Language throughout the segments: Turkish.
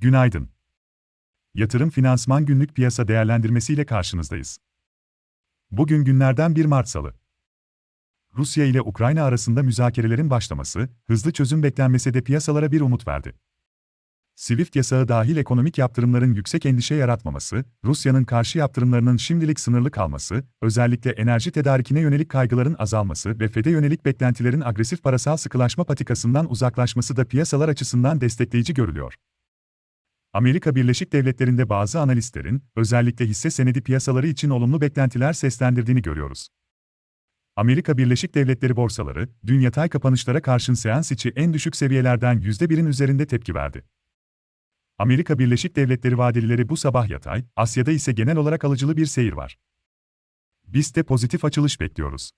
Günaydın. Yatırım Finansman Günlük Piyasa Değerlendirmesi ile karşınızdayız. Bugün günlerden 1 Mart Salı. Rusya ile Ukrayna arasında müzakerelerin başlaması, hızlı çözüm beklenmesi de piyasalara bir umut verdi. Swift yasağı dahil ekonomik yaptırımların yüksek endişe yaratmaması, Rusya'nın karşı yaptırımlarının şimdilik sınırlı kalması, özellikle enerji tedarikine yönelik kaygıların azalması ve FED'e yönelik beklentilerin agresif parasal sıkılaşma patikasından uzaklaşması da piyasalar açısından destekleyici görülüyor. Amerika Birleşik Devletleri'nde bazı analistlerin, özellikle hisse senedi piyasaları için olumlu beklentiler seslendirdiğini görüyoruz. Amerika Birleşik Devletleri borsaları, dün yatay kapanışlara karşın seans içi en düşük seviyelerden %1'in üzerinde tepki verdi. Amerika Birleşik Devletleri vadelileri bu sabah yatay, Asya'da ise genel olarak alıcılı bir seyir var. BIST'te pozitif açılış bekliyoruz.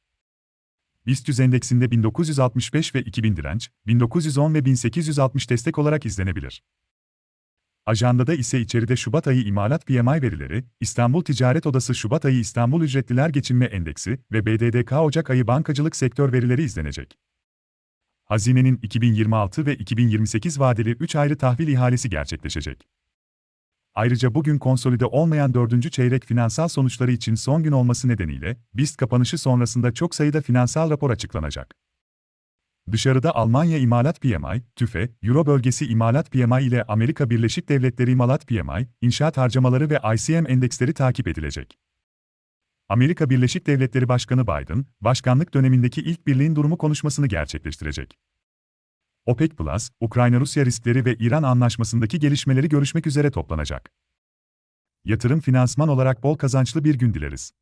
BIST 100 endeksinde 1965 ve 2000 direnç, 1910 ve 1860 destek olarak izlenebilir. Ajandada ise içeride Şubat ayı imalat PMI verileri, İstanbul Ticaret Odası Şubat ayı İstanbul Ücretliler Geçinme Endeksi ve BDDK Ocak ayı bankacılık sektör verileri izlenecek. Hazinenin 2026 ve 2028 vadeli 3 ayrı tahvil ihalesi gerçekleşecek. Ayrıca bugün konsolide olmayan 4. çeyrek finansal sonuçları için son gün olması nedeniyle, BIST kapanışı sonrasında çok sayıda finansal rapor açıklanacak. Dışarıda Almanya İmalat PMI, TÜFE, Euro bölgesi İmalat PMI ile Amerika Birleşik Devletleri İmalat PMI, inşaat harcamaları ve ICM endeksleri takip edilecek. Amerika Birleşik Devletleri Başkanı Biden, başkanlık dönemindeki ilk birliğin durumu konuşmasını gerçekleştirecek. OPEC Plus, Ukrayna-Rusya riskleri ve İran anlaşmasındaki gelişmeleri görüşmek üzere toplanacak. Yatırım finansman olarak bol kazançlı bir gün dileriz.